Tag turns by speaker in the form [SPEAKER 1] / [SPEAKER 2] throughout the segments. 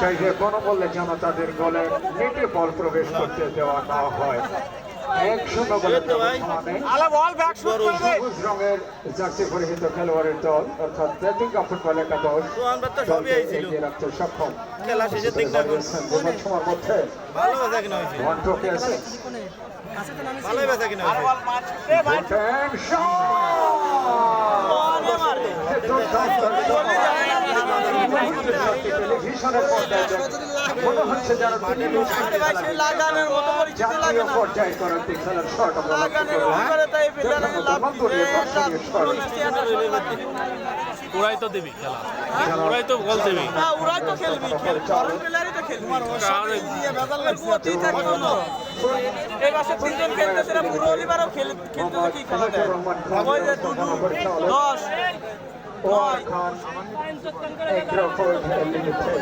[SPEAKER 1] চাইলে কোনো বললে যেন তাদের গলে নেটে বল প্রবেশ করতে দেওয়া না হয়। এক শূন্য বলে সবুজ রঙের জার্সি পরিহিত খেলোয়াড়ের দল অর্থাৎ জাতিকা ফুটবল একাদশ। এগিয়ে রাখতে সক্ষম। সময়ের মধ্যে আছে
[SPEAKER 2] ভালোই কিনা
[SPEAKER 3] ওরাই তো দেবি খেলা। ওরাই তো
[SPEAKER 4] ওরাই তো খেলবি খেল ফরেন প্লেয়ারই তো খেলবি এর কুয়াতেই থাকে কোনো। এই মাসে তিনজন খেলতেছে পুরো অলিভারও খেল কি খেলা দেয়? ওই যে দুদু, দশ।
[SPEAKER 1] লিমিটেড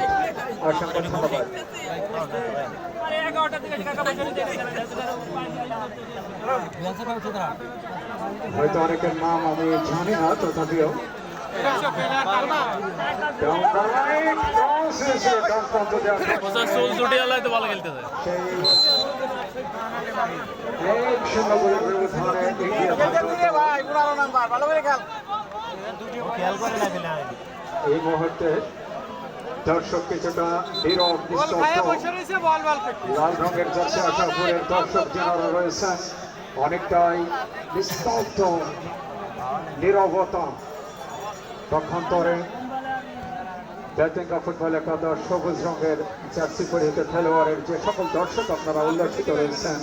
[SPEAKER 1] অসংখ্য ধন্যবাদ। হয়তো অনেকের নাম আমি জানি না তথাপিও।
[SPEAKER 3] ভালো
[SPEAKER 4] করে খেল।
[SPEAKER 1] এই মুহূর্তে দর্শক কিছুটা নীরব লাল রঙের জার্সি আশাপুরের দর্শক যারা রয়েছেন অনেকটাই নিস্তব্ধ নীরবতা। পক্ষান্তরে ব্যাটিংকা ফুটবল একাদশ সবুজ রঙের জার্সি পরিহিত খেলোয়াড়ের যে সকল দর্শক আপনারা উল্লসিত রয়েছেন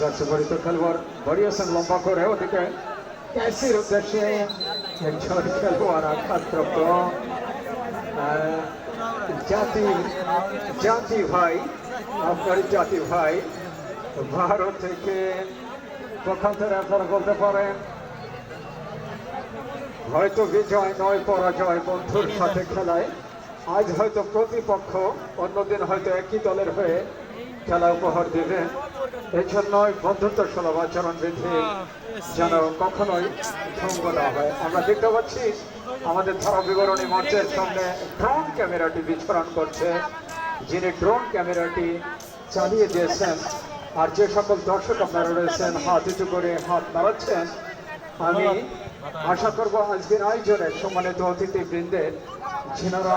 [SPEAKER 1] জার্সি পরিহিত খেলোয়াড় বাড়িয়েছেন লম্বা করে ওদিকে। ক্যাসির উদ্দেশ্যে একজন খেলোয়াড় আঘাতপ্রাপ্ত জাতি জাতি ভাই, আপনার জাতি ভাই, ভারত থেকে পক্ষান্তরে আপনারা বলতে পারেন, হয়তো বিজয় নয়, পরাজয় বন্ধুর সাথে খেলায়। আজ হয়তো প্রতিপক্ষ, অন্যদিন হয়তো একই দলের হয়ে খেলা উপহার দেবে। এই জন্যই বন্ধুত্ব সুলভ আচরণ বিধি যেন কখনোই ভঙ্গ না হয়। আমরা দেখতে পাচ্ছি আমাদের ধারা বিবরণী মঞ্চের সামনে ড্রোন ক্যামেরাটি বিস্ফোরণ করছে। যিনি ড্রোন ক্যামেরাটি চালিয়ে দিয়েছেন আর যে সকল দর্শক আপনারা রয়েছেন হাত উঁচু করে হাত নাড়াচ্ছেন আমি আশা করব আজকের আয়োজনের সম্মানিত অতিথি বৃন্দের যিনারা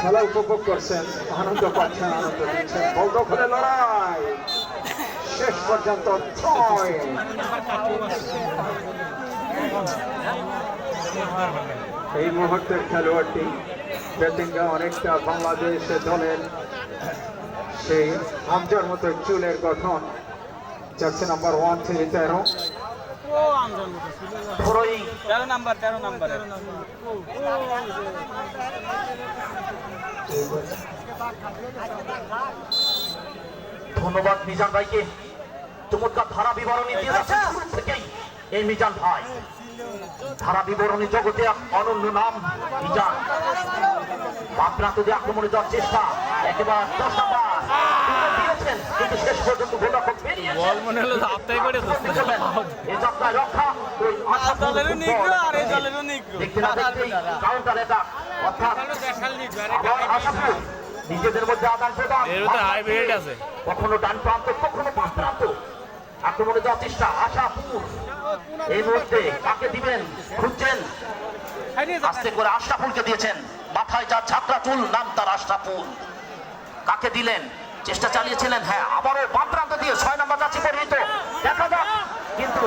[SPEAKER 1] খেলা উপভোগ করছেন, আনন্দ পাচ্ছেন, আনন্দ দিচ্ছেন। বল দখলে লড়াই। শেষ পর্যন্ত এই মুহূর্তের খেলোয়াড়টি ব্যাটিংটা অনেকটা বাংলাদেশ দলের সেই হামজার মতো চুলের গঠন। জার্সি নাম্বার ওয়ান থ্রি তেরো।
[SPEAKER 5] ধন্যবাদ মিজান ভাইকে। চমৎকার ধারা বিবরণী দিয়ে যাচ্ছেন শুরু থেকেই এই মিজান ভাই। ধারা বিবরণী জগতে অনন্য নাম, মিজান। দিয়ে আক্রমণে যাওয়ার চেষ্টা।
[SPEAKER 3] বল মনে হলো করে
[SPEAKER 4] দলেরও নিগ্র আর এই দলেরও নিগ্র
[SPEAKER 5] নিজেদের মধ্যে আদান প্রদান
[SPEAKER 3] এর আছে।
[SPEAKER 5] কখনো ডান প্রান্ত কখনো বাম প্রান্ত। আক্রমণে যাওয়ার চেষ্টা আশাপুর। এই মুহূর্তে কাকে দিবেন খুঁজছেন? আস্তে করে আশরাফুলকে দিয়েছেন। মাথায় যার ঝাপড়া চুল নাম তার আশরাফুল। কাকে দিলেন? চেষ্টা চালিয়েছিলেন হ্যাঁ আবারও ওই প্রান্ত দিয়ে ছয় নম্বর যাচ্ছে দেখা যাক। কিন্তু